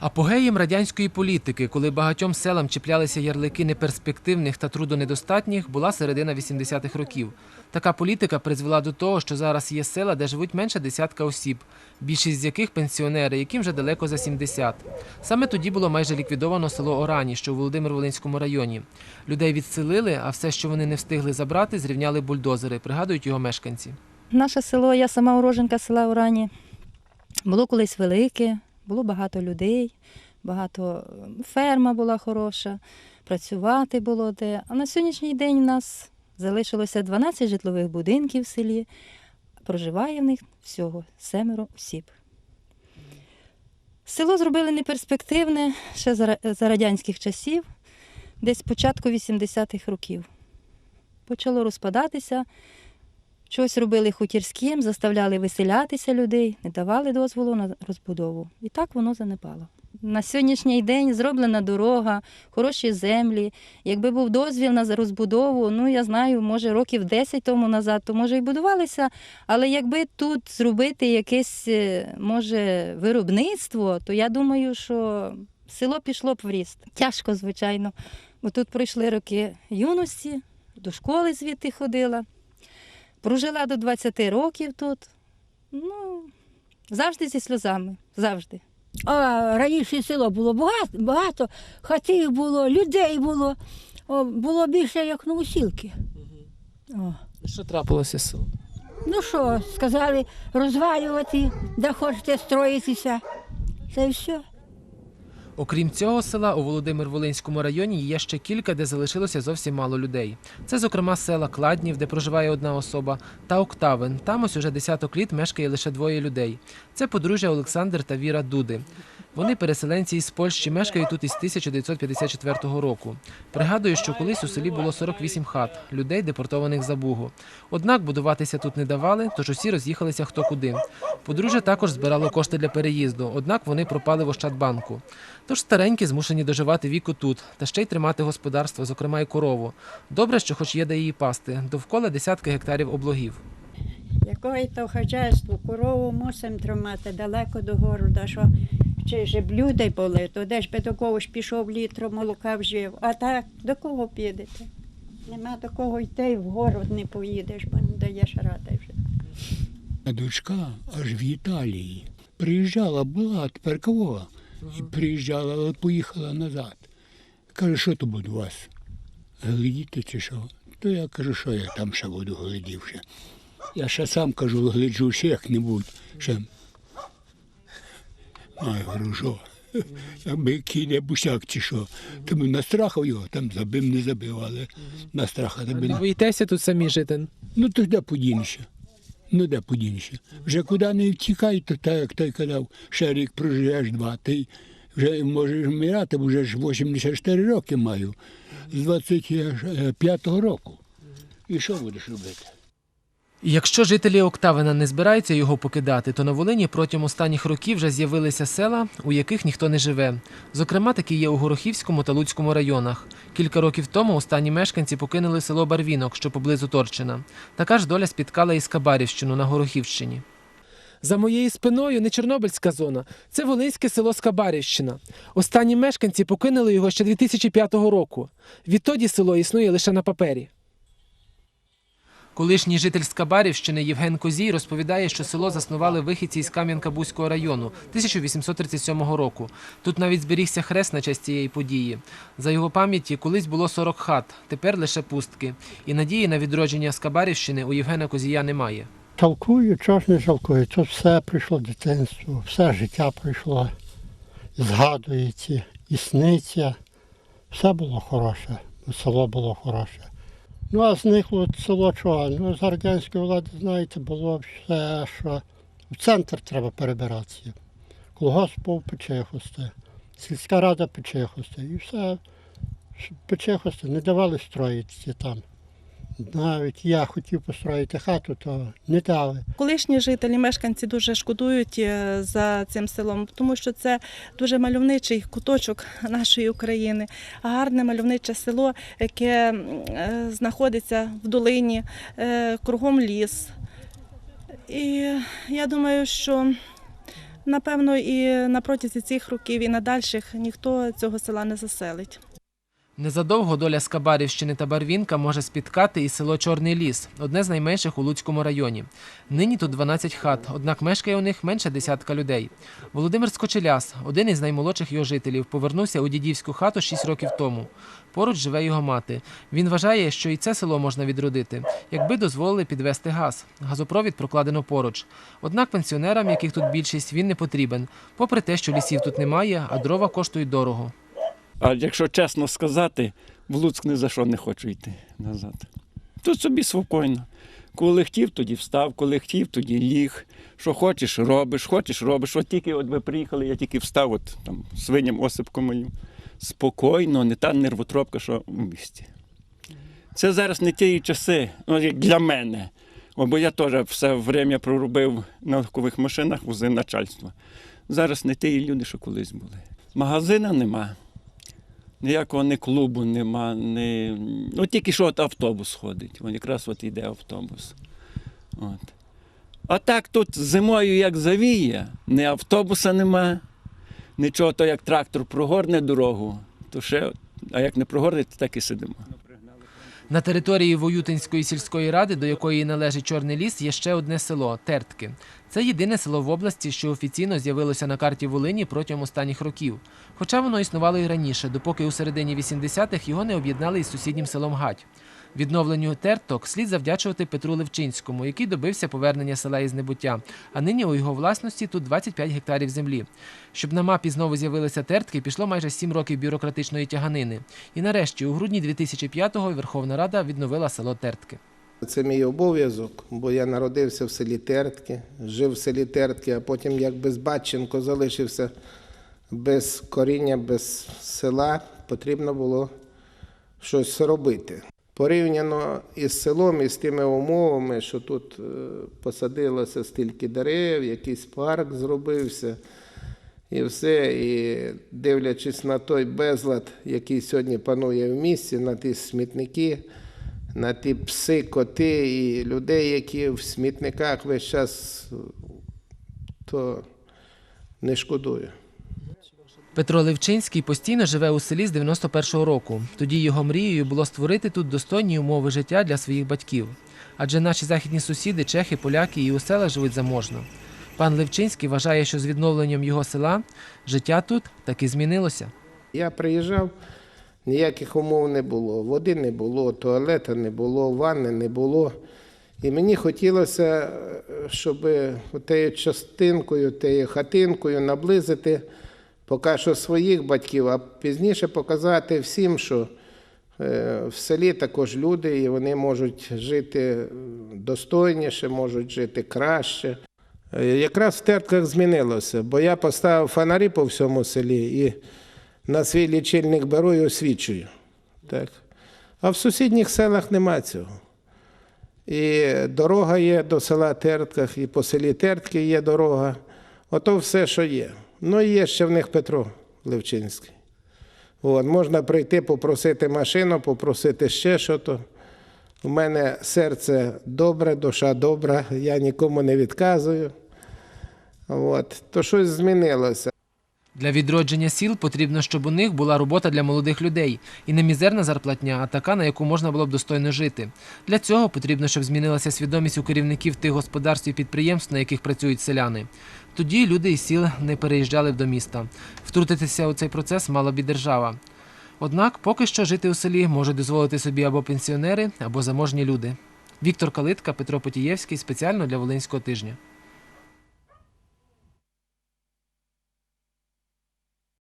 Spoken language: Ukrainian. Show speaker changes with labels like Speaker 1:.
Speaker 1: Апогеєм радянської політики, коли багатьом селам чіплялися ярлики неперспективних та трудонедостатніх, була середина 80-х років. Така політика призвела до того, що зараз є села, де живуть менше десятка осіб, більшість з яких пенсіонери, яким вже далеко за 70. Саме тоді було майже ліквідовано село Орані, що у Володимир-Волинському районі. Людей відселили, а все, що вони не встигли забрати, зрівняли бульдозери, пригадують його мешканці.
Speaker 2: Наше село, я сама уроженка села Урані, було колись велике, було багато людей, багато ферма була хороша, працювати було де. А на сьогоднішній день в нас залишилося 12 житлових будинків в селі. Проживає в них всього семеро осіб. Село зробили неперспективне ще за радянських часів, десь початку 80-х років. Почало розпадатися. Щось робили хутірським, заставляли виселятися людей, не давали дозволу на розбудову. І так воно занепало. На сьогоднішній день зроблена дорога, хороші землі. Якби був дозвіл на розбудову, ну я знаю, може років 10 тому назад, то може і будувалися. Але якби тут зробити якесь е, може виробництво, то я думаю, що село пішло б в ріст. Тяжко, звичайно. Бо тут пройшли роки юності, до школи звідти ходила. Прожила до 20 років тут. Ну, завжди зі сльозами. Завжди.
Speaker 3: А раніше село було багато, багато хатів було, людей було. О, було більше, як новосілки. О.
Speaker 1: Що трапилося з селом?
Speaker 3: Ну що, сказали розвалювати, де хочете строїтися. Це все.
Speaker 1: Окрім цього села, у Володимир-Волинському районі є ще кілька, де залишилося зовсім мало людей. Це, зокрема, села Кладнів, де проживає одна особа, та Октавин. Там ось уже десяток літ мешкає лише двоє людей. Це подружжя Олександр та Віра Дуди. Вони переселенці із Польщі мешкають тут із 1954 року. Пригадую, що колись у селі було 48 хат, людей, депортованих за Бугу. Однак будуватися тут не давали, тож усі роз'їхалися хто куди. Подружжя також збирало кошти для переїзду, однак вони пропали в Ощадбанку. Тож старенькі змушені доживати віку тут та ще й тримати господарство, зокрема й корову. Добре, що хоч є де її пасти. Довкола десятки гектарів облогів.
Speaker 4: Якої то хазяйство, корову мусимо тримати далеко до города, що чи ж б люди були, то де ж би до кого ж пішов літро молока вжив. А так до кого підете? Нема до кого йти, в город не поїдеш, бо не даєш ради вже.
Speaker 5: Дочка аж в Італії. Приїжджала, була, тепер кого? І приїжджала, але поїхала назад. Каже, що то буде у вас? Глядіти чи що? То я кажу, що я там ще буду глядів ще. Я ще сам кажу, гляджу ще як-небудь. Ще. А я говорю, що? Якби який бусяк чи що. То ми настрахав його, там забив, не забив, але настрахав тебе. не
Speaker 1: боїтеся тут самі жити?
Speaker 5: Ну то де подінешся? Ну де подінешся? Вже куди не втікай, то так, як той казав, ще рік проживеш два, ти вже можеш вмирати, бо вже ж 84 роки маю, з 25-го року. І що будеш робити?
Speaker 1: Якщо жителі Октавина не збираються його покидати, то на Волині протягом останніх років вже з'явилися села, у яких ніхто не живе. Зокрема, такі є у Горохівському та Луцькому районах. Кілька років тому останні мешканці покинули село Барвінок, що поблизу Торчина. Така ж доля спіткала і Скабарівщину на Горохівщині. За моєю спиною не Чорнобильська зона, це Волинське село Скабарівщина. Останні мешканці покинули його ще 2005 року. Відтоді село існує лише на папері. Колишній житель Скабарівщини Євген Козій розповідає, що село заснували вихідці із Кам'янка-Бузького району 1837 року. Тут навіть зберігся хрест на честь цієї події. За його пам'яті колись було 40 хат, тепер лише пустки. І надії на відродження Скабарівщини у Євгена Козія немає.
Speaker 6: Жалкую, чого ж не жалкую. Тут все прийшло дитинство, все життя прийшло. Згадується, і. Все було хороше, село було хороше. Ну а зникло село чого? Ну, з радянської влади, знаєте, було все, що в центр треба перебиратися. Колгосп був Печехости, сільська рада Печехости. І все Печехости не давали строїтися там. Навіть я хотів построїти хату, то не дали.
Speaker 7: Колишні жителі, мешканці дуже шкодують е, за цим селом, тому що це дуже мальовничий куточок нашої України, гарне мальовниче село, яке е, знаходиться в долині, е, кругом ліс. І я думаю, що напевно, і на протязі цих років, і на дальших ніхто цього села не заселить.
Speaker 1: Незадовго доля Скабарівщини та Барвінка може спіткати і село Чорний ліс, одне з найменших у Луцькому районі. Нині тут 12 хат, однак мешкає у них менше десятка людей. Володимир Скочеляс, один із наймолодших його жителів, повернувся у дідівську хату 6 років тому. Поруч живе його мати. Він вважає, що і це село можна відродити, якби дозволили підвести газ. Газопровід прокладено поруч. Однак пенсіонерам, яких тут більшість, він не потрібен, попри те, що лісів тут немає, а дрова коштують дорого.
Speaker 8: А якщо чесно сказати, в Луцьк ні за що не хочу йти назад. Тут собі спокійно. Коли хотів, тоді встав, коли хотів, тоді ліг. Що хочеш, робиш, хочеш, робиш. От тільки от ви приїхали, я тільки встав, от там свиням осипку мою. Спокійно, не та нервотропка, що в місті. Це зараз не ті часи, ну, як для мене. Бо я теж все время проробив на легкових машинах, возив начальство. Зараз не ті люди, що колись були. Магазина нема. Ніякого ні клубу нема, ні... Ну, тільки що от автобус ходить. Вон якраз от йде автобус. От. А так тут зимою як завіє, ні автобуса нема, нічого, то як трактор прогорне дорогу, то ще, а як не прогорне, то так і сидимо.
Speaker 1: На території Воютинської сільської ради, до якої належить Чорний ліс, є ще одне село Тертки. Це єдине село в області, що офіційно з'явилося на карті Волині протягом останніх років. Хоча воно існувало і раніше, допоки у середині 80-х його не об'єднали із сусіднім селом Гать. Відновленню Терток слід завдячувати Петру Левчинському, який добився повернення села із небуття. А нині у його власності тут 25 гектарів землі. Щоб на мапі знову з'явилися тертки, пішло майже 7 років бюрократичної тяганини. І нарешті, у грудні 2005-го Верховна Рада відновила село Тертки.
Speaker 9: Це мій обов'язок, бо я народився в селі Тертки, жив в селі Тертки, а потім як безбатченко залишився без коріння, без села, потрібно було щось робити. Порівняно із селом і з тими умовами, що тут е, посадилося стільки дерев, якийсь парк зробився, і все. І дивлячись на той безлад, який сьогодні панує в місті, на ті смітники, на ті пси, коти і людей, які в смітниках весь час, то не шкодую.
Speaker 1: Петро Левчинський постійно живе у селі з 91-го року. Тоді його мрією було створити тут достойні умови життя для своїх батьків. Адже наші західні сусіди, чехи, поляки і у селах живуть заможно. Пан Левчинський вважає, що з відновленням його села життя тут таки змінилося.
Speaker 9: Я приїжджав, ніяких умов не було. Води не було, туалета не було, ванни не було. І мені хотілося, е, щоб тією частинкою, тією хатинкою наблизити поки що своїх батьків, а пізніше показати всім, що е, в селі також люди, і вони можуть жити достойніше, можуть жити краще. Е, Якраз в тертках змінилося, бо я поставив фонарі по всьому селі і на свій лічильник беру і освічую. Так. А в сусідніх селах нема цього. І дорога є до села Тертках, і по селі Тертки є дорога. Ото все, що є. Ну є ще в них Петро Левчинський. От, можна прийти, попросити машину, попросити ще щось. У мене серце добре, душа добра, я нікому не відказую. От, то щось змінилося.
Speaker 1: Для відродження сіл потрібно, щоб у них була робота для молодих людей і не мізерна зарплатня, а така, на яку можна було б достойно жити. Для цього потрібно, щоб змінилася свідомість у керівників тих господарств і підприємств, на яких працюють селяни. Тоді люди із сіл не переїжджали до міста. Втрутитися у цей процес мала б і держава. Однак поки що жити у селі можуть дозволити собі або пенсіонери, або заможні люди. Віктор Калитка, Петро Потієвський спеціально для Волинського тижня.